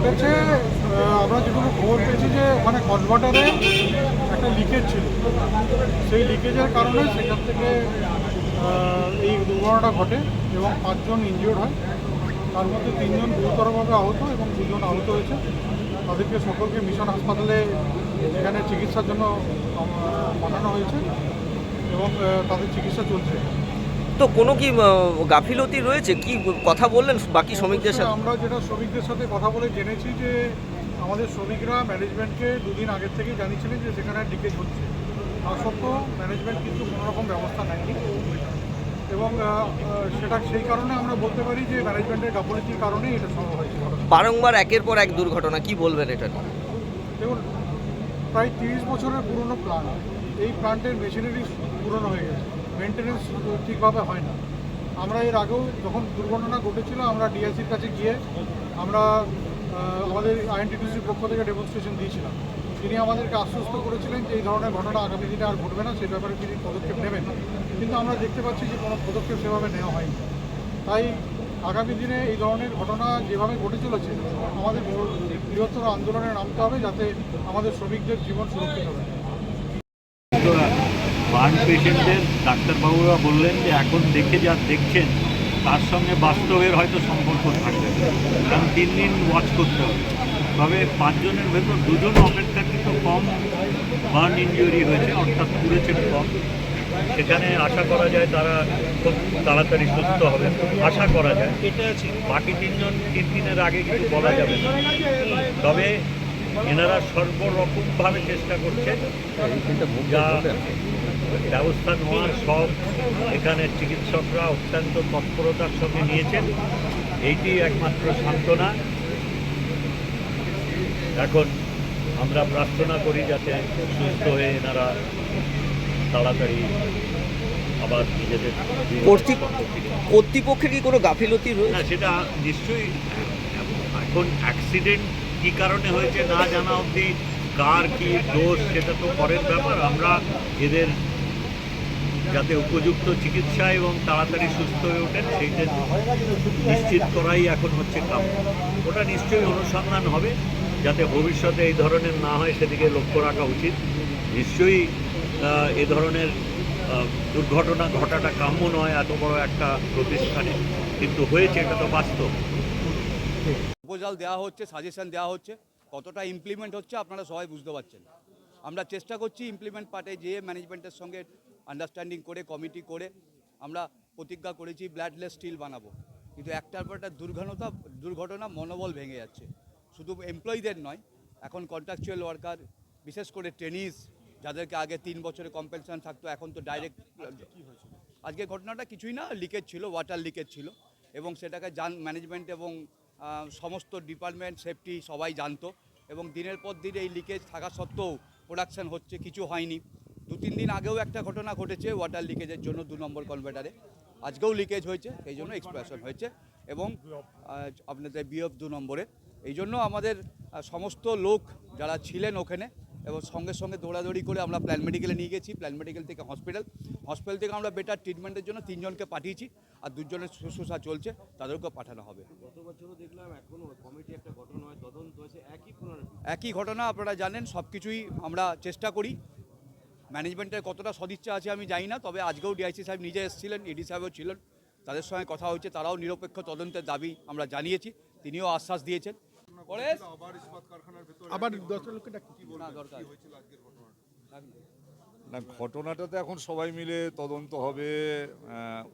ঘটেছে আমরা যেটুকু খবর পেয়েছি যে ওখানে কনভার্টারে একটা লিকেজ ছিল। সেই লিকেজের কারণে সেখান থেকে এই দুর্ঘটনাটা ঘটে এবং পাঁচজন ইনজিওর্ড হয়। তার মধ্যে তিনজন গুরুতরভাবে আহত এবং দুজন আহত হয়েছে। তাদেরকে সকলকে মিশন হাসপাতালে এখানে চিকিৎসার জন্য পাঠানো হয়েছে এবং তাদের চিকিৎসা চলছে। তো কোনো কি গাফিলতি রয়েছে? কি কথা বললেন বাকি শ্রমিকদের সাথে? আমরা যেটা শ্রমিকদের সাথে কথা বলে জেনেছি যে আমাদের শ্রমিকরা ম্যানেজমেন্টকে দুদিন আগের থেকেই জানিয়েছিলেন যে সেখানে লিকেজ হচ্ছে। তা সত্ত্বেও ম্যানেজমেন্ট কিন্তু কোনো রকম ব্যবস্থা নেয়নি এবং সেটা সেই কারণে আমরা বলতে পারি যে ম্যানেজমেন্টের গাফলতির কারণেই এটা সম্ভব হয়েছে। বারংবার একের পর এক দুর্ঘটনা কি বলবেন এটা? দেখুন প্রায় তিরিশ বছরের পুরনো প্ল্যান্ট এই প্ল্যান্টের মেশিনারি পুরনো হয়ে গেছে। মেনটেনেন্স ঠিকভাবে হয় না। আমরা এর আগেও যখন দুর্ঘটনা ঘটেছিল, আমরা ডিআইসির কাছে গিয়ে আমরা আমাদের আইএনটিটিসির পক্ষ থেকে ডেমনস্ট্রেশন দিয়েছিলাম। তিনি আমাদেরকে আশ্বস্ত করেছিলেন যে এই ধরনের ঘটনা আগামী দিনে আর ঘটবে না সেই ব্যাপারে তিনি পদক্ষেপ নেবেন। কিন্তু আমরা দেখতে পাচ্ছি যে কোনো পদক্ষেপ সেভাবে নেওয়া হয়নি। তাই আগামী দিনে এই ধরনের ঘটনা যেভাবে ঘটে চলেছে, আমাদের বৃহত্তর আন্দোলনে নামতে হবে যাতে আমাদের শ্রমিকদের জীবন সুরক্ষিত হয়। বার্ন পেশেন্টদের ডাক্তারবাবুরা বললেন যে এখন দেখে যা দেখছেন তার সঙ্গে বাস্তবের হয়তো সম্পর্ক থাকবে। কারণ তিন দিন ওয়াচ করতে হবে। তবে পাঁচজনের ভেতর দুজন অপেক্ষাকৃত কম বার্ন ইঞ্জুরি হয়েছে অর্থাৎ পুড়েছে কম। সেখানে আশা করা যায় তারা খুব তাড়াতাড়ি সুস্থ হবে। আশা করা যায়। বাকি তিনজন তিন দিনের আগে কিছু বলা যাবে না। তবে এনারা সর্বরকমভাবে চেষ্টা করছেন। যা ব্যবস্থা নেওয়ার সব এখানে চিকিৎসকরা অত্যন্ত তৎপরতার সঙ্গে নিয়েছেন। এইটি একমাত্র সান্ত্বনা। এখন আমরা প্রার্থনা করি যাতে সুস্থ হয়ে এনারা তাড়াতাড়ি আবার নিজেদের কর্তৃপক্ষের কি কোনো গাফিলতি না রয়েছে সেটা নিশ্চয়ই এখন অ্যাক্সিডেন্ট কী কারণে হয়েছে না জানা অবধি কার কি দোষ সেটা তো পরের ব্যাপার। আমরা এদের যাতে উপযুক্ত চিকিৎসা এবং তাড়াতাড়ি সুস্থ হয়ে ওঠেন, সেইটা নিশ্চিত করাই এখন হচ্ছে কাম। ওটা নিশ্চয়ই অনুসন্ধান হবে, যাতে ভবিষ্যতে এই ধরনের না হয়, সেদিকে লক্ষ্য রাখা উচিত। নিশ্চয়ই এ ধরনের দুর্ঘটনা ঘটাটা কাম্য নয়, এত বড় একটা প্রতিষ্ঠানে। কিন্তু হয়েছে, এটা তো বাস্তব। প্রপোজাল দেওয়া হচ্ছে, সাজেশন দেওয়া হচ্ছে। কতটা ইমপ্লিমেন্ট হচ্ছে আপনারা সবাই বুঝতে পারছেন। আমরা চেষ্টা করছি ইমপ্লিমেন্ট পার্টে যেয়ে ম্যানেজমেন্টের সঙ্গে আন্ডারস্ট্যান্ডিং করে কমিটি করে আমরা প্রতিজ্ঞা করেছি ব্লাডলেস স্টিল বানাবো। কিন্তু একটার পর একটা দুর্ঘটনা দুর্ঘটনা মনোবল ভেঙে যাচ্ছে। শুধু এমপ্লয়ীদের নয়, এখন কন্ট্রাকচুয়াল ওয়ার্কার বিশেষ করে ট্রেনিস যাদেরকে আগে তিন বছরে কম্পেনশন থাকতো, এখন তো ডাইরেক্ট আজকে ঘটনাটা কিছুই না লিকেজ ছিল ওয়াটার লিকেজ ছিল এবং সেটাকে জান ম্যানেজমেন্ট এবং সমস্ত ডিপার্টমেন্ট সেফটি সবাই জানতো এবং দিনের পর দিন এই লিকেজ থাকা সত্ত্বেও প্রোডাকশান হচ্ছে, কিছু হয়নি। দু তিন দিন আগেও একটা ঘটনা ঘটেছে ওয়াটার লিকেজের জন্য দু নম্বর কনভার্টারে আজকেও লিকেজ হয়েছে এই জন্য এক্সপ্রেশন হয়েছে এবং আপনাদের বিএফ দু নম্বরে। এই জন্য আমাদের সমস্ত লোক যারা ছিলেন ওখানে এবং সঙ্গে সঙ্গে দৌড়াদৌড়ি করে আমরা প্ল্যান মেডিকেলে নিয়ে গেছি। প্ল্যান মেডিকেল থেকে হসপিটাল হসপিটাল থেকে আমরা বেটার ট্রিটমেন্টের জন্য তিনজনকে পাঠিয়েছি আর দুজনের শুশ্রূষা চলছে তাদেরকেও পাঠানো হবে। গত বছরও দেখলাম এখনও কমিটি একটা গঠন হয় তদন্ত হয়েছে একই একই ঘটনা আপনারা জানেন সব কিছুই আমরা চেষ্টা করি। ম্যানেজমেন্টের কতটা সদিচ্ছা আছে আমি জানি না তবে আজকেও ডিআইসি সাহেব নিজে এসেছিলেন ইডি সাহেবও ছিলেন তাদের সঙ্গে কথা হয়েছে তারাও নিরপেক্ষ তদন্তের দাবি আমরা জানিয়েছি তিনিও আশ্বাস দিয়েছেন। আবার লোককে না দরকার। না ঘটনাটাতে এখন সবাই মিলে তদন্ত হবে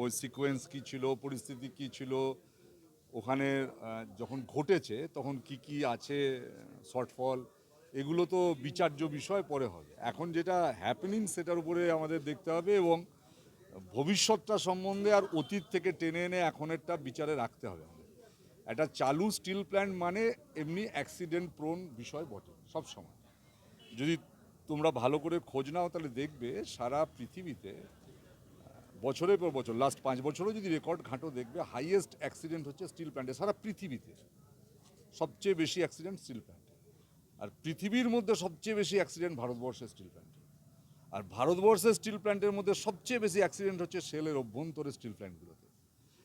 ওই সিকোয়েন্স কী ছিল পরিস্থিতি কি ছিল ওখানে যখন ঘটেছে তখন কি কি আছে শর্টফল এগুলো তো বিচার্য বিষয়, পরে হবে। এখন যেটা হ্যাপেনিং সেটার উপরে আমাদের দেখতে হবে এবং ভবিষ্যৎটা সম্বন্ধে আর অতীত থেকে টেনে এনে এখনেরটা বিচারে রাখতে হবে একটা চালু স্টিল প্ল্যান্ট মানে এমনি অ্যাক্সিডেন্ট প্রোন বিষয় বটে, সব সময়। যদি তোমরা ভালো করে খোঁজ নাও, তাহলে দেখবে সারা পৃথিবীতে, বছরের পর বছর লাস্ট পাঁচ বছরও যদি রেকর্ড ঘাঁটো, দেখবে হাইয়েস্ট অ্যাক্সিডেন্ট হচ্ছে স্টিল প্ল্যান্টে সারা পৃথিবীতে। সবচেয়ে বেশি অ্যাক্সিডেন্ট স্টিল প্ল্যান্টে আর পৃথিবীর মধ্যে সবচেয়ে বেশি অ্যাক্সিডেন্ট ভারতবর্ষের স্টিল প্ল্যান্টে আর ভারতবর্ষের স্টিল প্ল্যান্টের মধ্যে সবচেয়ে বেশি অ্যাক্সিডেন্ট হচ্ছে সেলের অভ্যন্তরে স্টিল প্ল্যান্টগুলোতে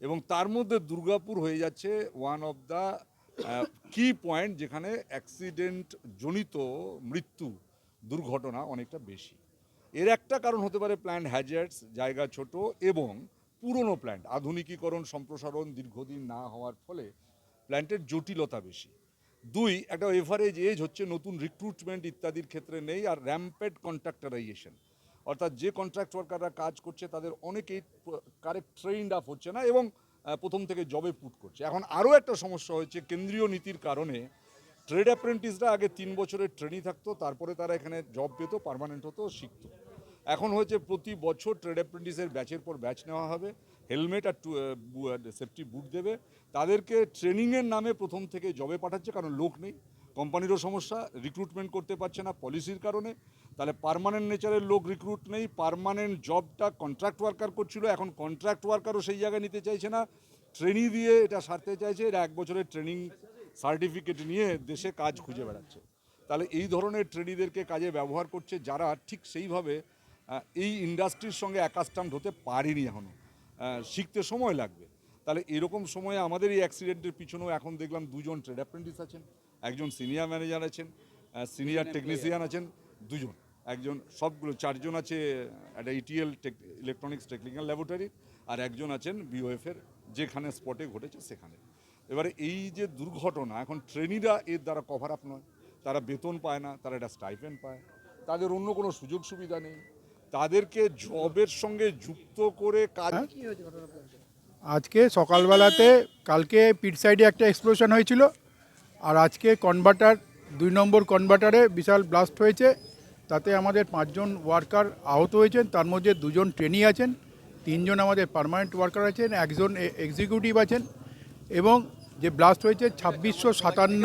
এবং তার মধ্যে দুর্গাপুর হয়ে যাচ্ছে one of the key point যেখানে অ্যাক্সিডেন্ট জনিত মৃত্যু দুর্ঘটনা অনেকটা বেশি। এর একটা কারণ হতে পারে প্ল্যান্ট হ্যাজার্ডস জায়গা ছোট এবং পুরনো প্ল্যান্ট আধুনিকীকরণ, সম্প্রসারণ দীর্ঘদিন না হওয়ার ফলে প্ল্যান্টের জটিলতা বেশি। দুই, একটা এভারেজ এজ হচ্ছে নতুন রিক্রুটমেন্ট ইত্যাদির ক্ষেত্রে নেই আর র্যাম্পেড কন্ট্রাক্টারাইজেশন অর্থাৎ যে কন্ট্রাক্ট ওয়ার্কাররা কাজ করছে, তাদের অনেকেই কারেক্ট ট্রেন্ড আপ হচ্ছে না এবং প্রথম থেকে জবে পুট করছে। এখন আরও একটা সমস্যা হয়েছে কেন্দ্রীয় নীতির কারণে। ট্রেড অ্যাপ্রেন্টিসরা আগে তিন বছরের ট্রেনিং থাকতো, তারপরে তারা এখানে জব পেতো পার্মানেন্ট হতো, শিখতো। এখন হয়েছে প্রতি বছর ট্রেড অ্যাপ্রেন্টিসের ব্যাচের পর ব্যাচ নেওয়া হবে। হেলমেট আর সেফটি বুট দেবে। তাদেরকে ট্রেনিংয়ের নামে প্রথম থেকে জবে পাঠাচ্ছে, কারণ লোক নেই। কোম্পানিরও সমস্যা রিক্রুটমেন্ট করতে পারছে না পলিসির কারণে। তাহলে পারমানেন্ট নেচারের লোক রিক্রুট নেই পারমানেন্ট জবটা কন্ট্রাক্ট ওয়ার্কার করছিল, এখন কন্ট্রাক্ট ওয়ার্কারও সেই জায়গায় নিতে চাইছে না। ট্রেনিং দিয়ে এটা সারতে চাইছে, এরা এক বছরের ট্রেনিং সার্টিফিকেট নিয়ে দেশে কাজ খুঁজে বেড়াচ্ছে। তাহলে এই ধরনের ট্রেনিদেরকে কাজে ব্যবহার করছে, যারা ঠিক সেইভাবে এই ইন্ডাস্ট্রির সঙ্গে অ্যাকাস্টামড হতে পারেনি এখনও শিখতে সময় লাগবে। তাহলে এরকম সময়ে আমাদের এই অ্যাক্সিডেন্টের পিছনেও এখন দেখলাম দুজন ট্রেড অ্যাপ্রেন্টিস আছেন একজন সিনিয়র ম্যানেজার আছেন সিনিয়র টেকনিশিয়ান আছেন দুজন। একজন সবগুলো চারজন আছে একটা ইটিএল ইলেকট্রনিক্স টেকনিক্যাল ল্যাবরেটরি আর একজন আছেন বিওএফের যেখানে স্পটে ঘটেছে সেখানে। এবারে এই যে দুর্ঘটনা এখন ট্রেনিরা এর দ্বারা কভার আপ নয়। তারা বেতন পায় না তারা একটা স্টাইপেন্ড পায়। তাদের অন্য কোনো সুযোগ সুবিধা নেই। তাদেরকে জবের সঙ্গে যুক্ত করে কাজ আজকে সকালবেলাতে, কালকে পিট সাইডে একটা এক্সপ্লোশন হয়েছিল, আর আজকে কনভার্টার দুই নম্বর কনভার্টারে বিশাল ব্লাস্ট হয়েছে। তাতে আমাদের পাঁচজন ওয়ার্কার আহত হয়েছেন, তার মধ্যে দুজন ট্রেনি আছেন, তিনজন আমাদের পার্মানেন্ট ওয়ার্কার আছেন, একজন এক্সিকিউটিভ আছেন, এবং যে ব্লাস্ট হয়েছে, ছাব্বিশশো সাতান্ন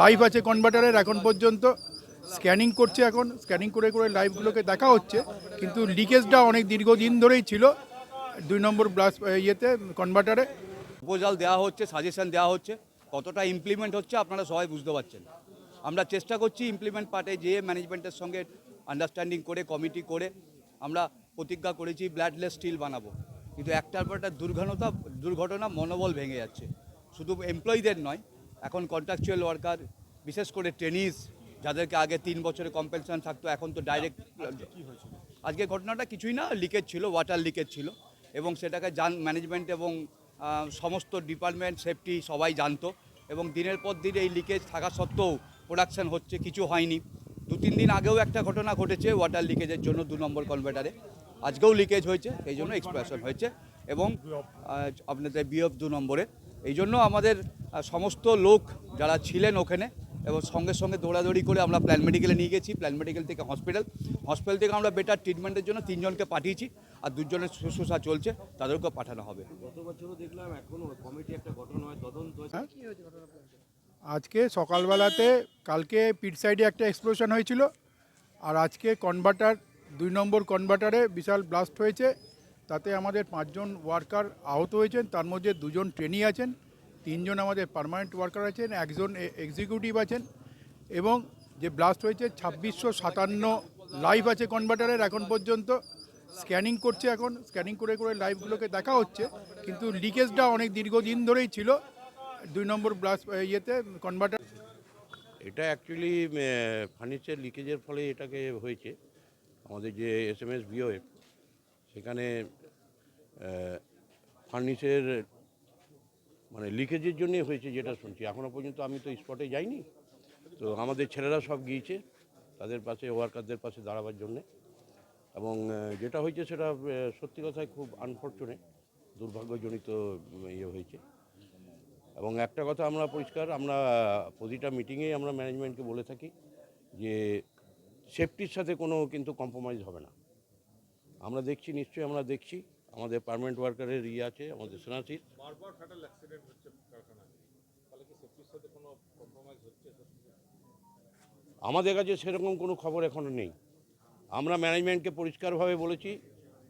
লাইভ আছে কনভার্টারের এখন পর্যন্ত। স্ক্যানিং করছে এখন, স্ক্যানিং করে করে লাইভগুলোকে দেখা হচ্ছে, কিন্তু লিকেজটা অনেক দীর্ঘদিন ধরেই ছিল, দুই নম্বর ব্লাস ইয়েতে কনভার্টারে প্রপোজাল দেওয়া হচ্ছে, সাজেশন দেওয়া হচ্ছে, কতটা ইমপ্লিমেন্ট হচ্ছে আপনারা সবাই বুঝতে পারছেন। আমরা চেষ্টা করছি ইমপ্লিমেন্ট পার্টে যেয়ে ম্যানেজমেন্টের সঙ্গে আন্ডারস্ট্যান্ডিং করে কমিটি করে, আমরা প্রতিজ্ঞা করেছি ব্লাডলেস স্টিল বানাবো। কিন্তু একটার পর একটা দুর্ঘটনা দুর্ঘটনা মনোবল ভেঙে যাচ্ছে। শুধু এমপ্লয়ীদের নয়, এখন কন্ট্রাকচুয়াল ওয়ার্কার বিশেষ করে টেনিস যাদেরকে আগে তিন বছরে কম্পেনশন থাকতো, এখন তো ডাইরেক্ট আজকে ঘটনাটা কিছুই না লিকেজ ছিল ওয়াটার লিকেজ ছিল এবং সেটাকে জান ম্যানেজমেন্ট এবং সমস্ত ডিপার্টমেন্ট সেফটি সবাই জানতো এবং দিনের পর দিন এই লিকেজ থাকা সত্ত্বেও প্রোডাকশান হচ্ছে, কিছু হয়নি। দু তিন দিন আগেও একটা ঘটনা ঘটেছে ওয়াটার লিকেজের জন্য দু নম্বর কনভার্টারে আজকেও লিকেজ হয়েছে এই জন্য এক্সপ্রেশন হয়েছে এবং আপনাদের বিএফ দু নম্বরে। এই জন্য আমাদের সমস্ত লোক যারা ছিলেন ওখানে এবং সঙ্গে সঙ্গে দৌড়াদৌড়ি করে আমরা প্ল্যান মেডিকেলে নিয়ে গেছি। প্ল্যান মেডিকেল থেকে হসপিটাল। হসপিটাল থেকে আমরা বেটার ট্রিটমেন্টের জন্য তিনজনকে পাঠিয়েছি আর দুজনের শুশ্রূষা চলছে তাদেরকেও পাঠানো হবে। গত বছরও দেখলাম এখনও কমিটি একটা গঠন হয় তদন্ত হয়েছে। আজকে সকালবেলাতে কালকে পিট সাইডে একটা এক্সপ্লোশন হয়েছিল আর আজকে কনভার্টার দুই নম্বর কনভার্টারে বিশাল ব্লাস্ট হয়েছে। তাতে আমাদের পাঁচজন ওয়ার্কার আহত হয়েছেন তার মধ্যে দুজন ট্রেনি আছেন। তিনজন আমাদের পার্মানেন্ট ওয়ার্কার আছেন, একজন এক্সিকিউটিভ আছেন এবং যে ব্লাস্ট হয়েছে ছাব্বিশশো সাতান্ন লাইভ আছে কনভার্টারের এখন পর্যন্ত। স্ক্যানিং করছে এখন স্ক্যানিং করে করে লাইভগুলোকে দেখা হচ্ছে, কিন্তু লিকেজটা অনেক দীর্ঘদিন ধরেই ছিল। দুই নম্বর ব্লাস্ট ইয়েতে কনভার্টার এটা অ্যাকচুয়ালি ফার্নিচার লিকেজের ফলে এটাকে হয়েছে। আমাদের যে এস এম এস বিওএফ সেখানে ফার্নিচার মানে লিকেজের জন্যই হয়েছে যেটা শুনছি। এখনও পর্যন্ত আমি তো স্পটে যাইনি। তো আমাদের ছেলেরা সব গিয়েছে তাদের পাশে ওয়ার্কারদের পাশে দাঁড়াবার জন্যে। এবং যেটা হয়েছে সেটা সত্যি কথায় খুব আনফর্চুনেট দুর্ভাগ্যজনিত ইয়ে হয়েছে। এবং একটা কথা আমরা পরিষ্কার, আমরা, প্রতিটা মিটিংয়েই আমরা ম্যানেজমেন্টকে বলে থাকি যে সেফটির সাথে কোনো কিন্তু কম্প্রোমাইজ হবে না। আমরা দেখছি, নিশ্চয়ই আমরা দেখছি। আমাদের পার্মানেন্ট ওয়ার্কারের ইয়ে আছে আমাদের সেনাসির। আমাদের কাছে সেরকম কোনো খবর এখনও নেই। আমরা ম্যানেজমেন্টকে পরিষ্কারভাবে বলেছি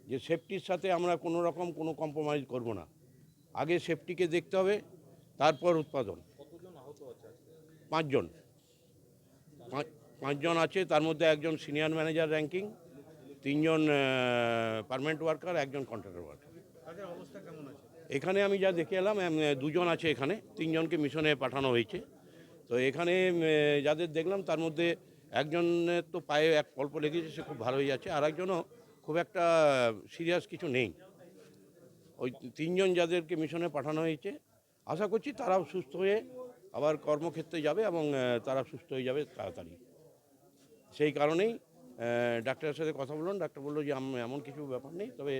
যে সেফটির সাথে আমরা কোনো রকম কোনো কম্প্রোমাইজ করব না। আগে সেফটিকে দেখতে হবে তারপর উৎপাদন। পাঁচজন। পাঁচ- পাঁচজন আছে তার মধ্যে একজন সিনিয়র ম্যানেজার র্যাঙ্কিং তিনজন পার্মানেন্ট ওয়ার্কার একজন কন্ট্রাক্টর ওয়ার্কার এখানে আমি যা দেখে এলাম দুজন আছে এখানে তিনজনকে মিশনে পাঠানো হয়েছে। তো এখানে যাদের দেখলাম তার মধ্যে একজনের তো পায়ে এক অল্প লেগেছে সে খুব ভালোই আছে আর একজনও খুব একটা সিরিয়াস কিছু নেই। ওই তিনজন যাদেরকে মিশনে পাঠানো হয়েছে আশা করছি তারাও সুস্থ হয়ে আবার কর্মক্ষেত্রে যাবে এবং তারা সুস্থ হয়ে যাবে তাড়াতাড়ি। সেই কারণেই ডাক্তারের সাথে কথা বললাম ডাক্তার বলল যে এমন কিছু ব্যাপার নেই। তবে